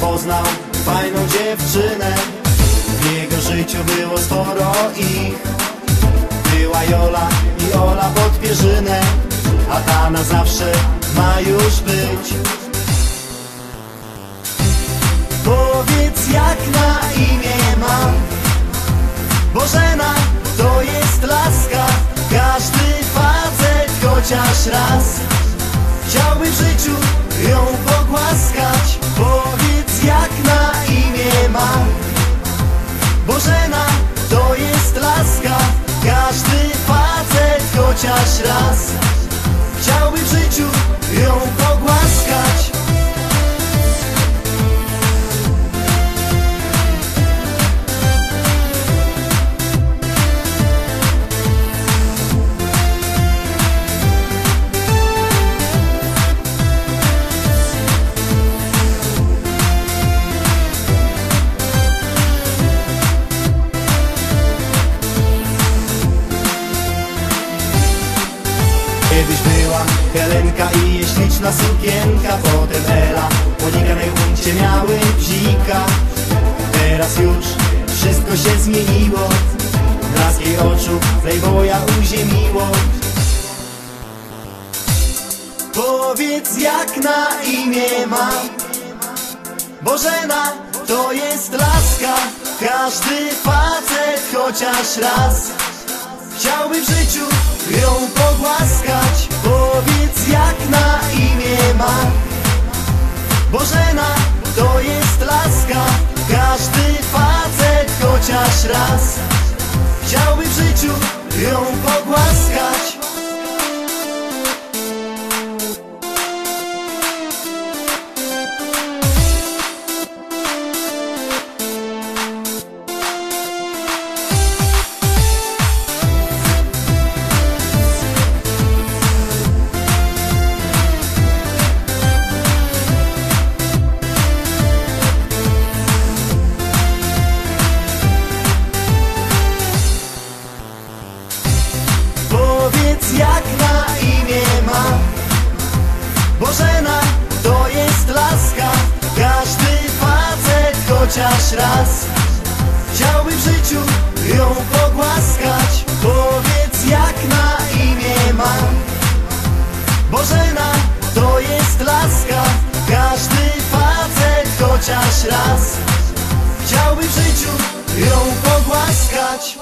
poznał fajną dziewczynę. W jego życiu było sporo ich. Była Jola i Ola pod pierzynę A ta na zawsze ma już być. Powiedz jak na imię mam. Bożena to jest laska. Każdy facet chociaż raz. Chciałby w życiu ją pogłaskać. Chociaż raz Kiedyś była Helenka i jej śliczna sukienka Potem Ela, Monika na miały bzika Teraz już wszystko się zmieniło. Blask jej oczu Playboya uziemiło. Powiedz jak na imię ma. Bożena to jest laska. Każdy facet chociaż raz Chciałby w życiu ją pogłaskać. Powiedz jak na imię ma. Bożena to jest laska. Każdy facet chociaż raz. Chciałby w życiu ją pogłaskać chociaż raz. Chciałby w życiu ją pogłaskać? Powiedz jak na imię ma Bożena to jest laska. Każdy facet chociaż raz. Chciałby w życiu ją pogłaskać